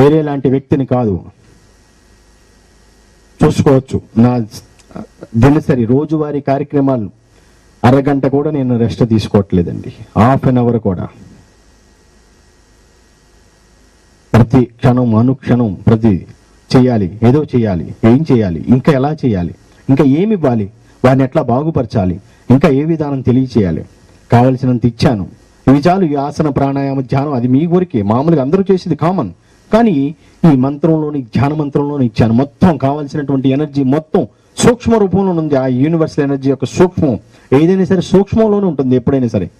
వేరే లాంటి వ్యక్తిని కాదు. చూసుకోవచ్చు. నా దినసరి రోజువారీ కార్యక్రమాలు అరగంట కూడా నేను రెస్ట్ తీసుకోవట్లేదండి. హాఫ్ అన్ అవర్ కూడా. ప్రతి క్షణం అనుక్షణం ప్రతి చేయాలి. ఏదో చేయాలి. ఏం చేయాలి? ఇంకా ఎలా చేయాలి? ఇంకా ఏమి ఇవ్వాలి? వారిని ఎట్లా బాగుపరచాలి? ఇంకా ఏ విధానం తెలియచేయాలి? కావలసినంత ఇచ్చాను. ఇవి చాలు ఈ ఆసన ప్రాణాయామ ధ్యానం. అది మీ ఊరికే. మామూలుగా అందరూ చేసేది కామన్. కానీ ఈ మంత్రంలోని ధ్యాన మంత్రంలోని ఇచ్చాను మొత్తం కావాల్సినటువంటి ఎనర్జీ మొత్తం సూక్ష్మ రూపంలో ఉంది. ఆ యూనివర్సల్ ఎనర్జీ యొక్క సూక్ష్మం ఏదైనా సరే సూక్ష్మంలోనే ఉంటుంది ఎప్పుడైనా సరే.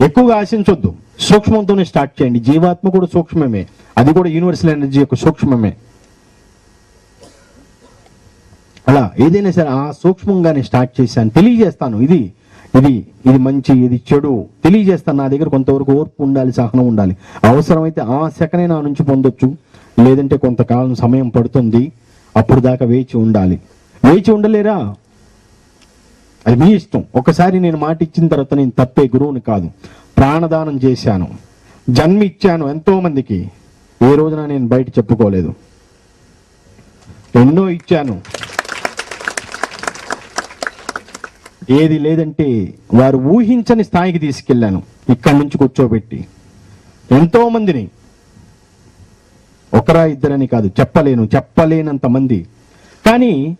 ఎక్కువగా ఆశించొద్దు. సూక్ష్మంతోనే స్టార్ట్ చేయండి. జీవాత్మ కూడా సూక్ష్మమే. అది కూడా యూనివర్సల్ ఎనర్జీ యొక్క సూక్ష్మమే. అలా ఏదైనా సరే ఆ సూక్ష్మంగానే స్టార్ట్ చేశాను తెలియజేస్తాను. ఇది ఇది ఇది మంచి ఇది చెడు. తెలియజేస్తాను నా దగ్గర కొంతవరకు ఓర్పు ఉండాలి సహనం ఉండాలి. అవసరమైతే ఆ సెకనే నా నుంచి పొందొచ్చు. లేదంటే కొంతకాలం సమయం పడుతుంది. అప్పుడు దాకా వేచి ఉండాలి. వేచి ఉండలేరా? అది మీ ఇష్టం. ఒకసారి నేను మాట ఇచ్చిన తర్వాత నేను తప్పే గురువుని కాదు. ప్రాణదానం చేశాను. జన్మ ఇచ్చాను ఎంతోమందికి. ఏ రోజున నేను బయట చెప్పుకోలేదు. ఎన్నో ఇచ్చాను. ఏది లేదంటే వారు ఊహించని స్థాయికి తీసుకెళ్ళాను. ఇక్కడి నుంచి కూర్చోబెట్టి. ఎంతోమందిని. ఒకరా ఇద్దరని కాదు చెప్పలేను చెప్పలేనంత మంది. కానీ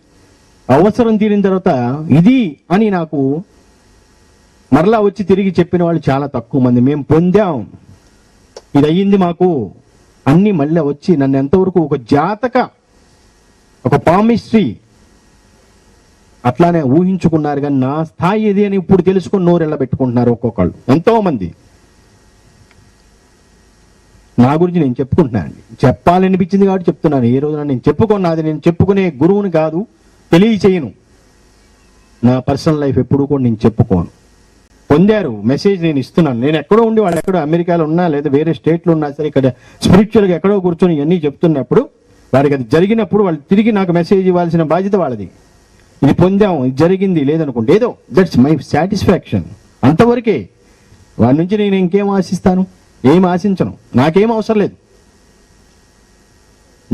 అవసరం తీరిన తర్వాత ఇది అని నాకు మరలా వచ్చి తిరిగి చెప్పిన వాళ్ళు చాలా తక్కువ మంది. మేము పొందాం. ఇది అయ్యింది మాకు. అన్ని మళ్ళీ వచ్చి నన్ను ఎంతవరకు ఒక జాతక ఒక పామిస్ట్రీ అట్లానే ఊహించుకున్నారు కానీ నా స్థాయి ఇది అని ఇప్పుడు తెలుసుకుని నోరెళ్ళ పెట్టుకుంటున్నారు ఒక్కొక్కళ్ళు. ఎంతోమంది. నా గురించి నేను చెప్పుకుంటున్నాను అండి. చెప్పాలనిపించింది కాబట్టి చెప్తున్నాను. ఏ రోజున నేను చెప్పుకున్నది నేను చెప్పుకునే గురువుని కాదు తెలియచేయను. నా పర్సనల్ లైఫ్ ఎప్పుడు కూడా నేను చెప్పుకోను. పొందారు మెసేజ్ నేను ఇస్తున్నాను. నేను ఎక్కడో ఉండి వాళ్ళు ఎక్కడో అమెరికాలో ఉన్నా లేదా వేరే స్టేట్లో ఉన్నా సరే ఇక్కడ స్పిరిచువల్గా ఎక్కడో కూర్చొని ఇవన్నీ చెప్తున్నప్పుడు వారికి అది జరిగినప్పుడు వాళ్ళు తిరిగి నాకు మెసేజ్ ఇవ్వాల్సిన బాధ్యత వాళ్ళది. ఇది పొందాం ఇది జరిగింది లేదనుకుంటే ఏదో దట్స్ మై సాటిస్ఫాక్షన్ అంతవరకే వాడి నుంచి నేను ఇంకేం ఆశిస్తాను? ఏం ఆశించను? నాకేం అవసరం లేదు.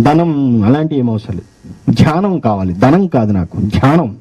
ధనం అలాంటి ఏం అవసరం లేదు. ధ్యానం కావాలి. ధనం కాదు నాకు. ధ్యానం.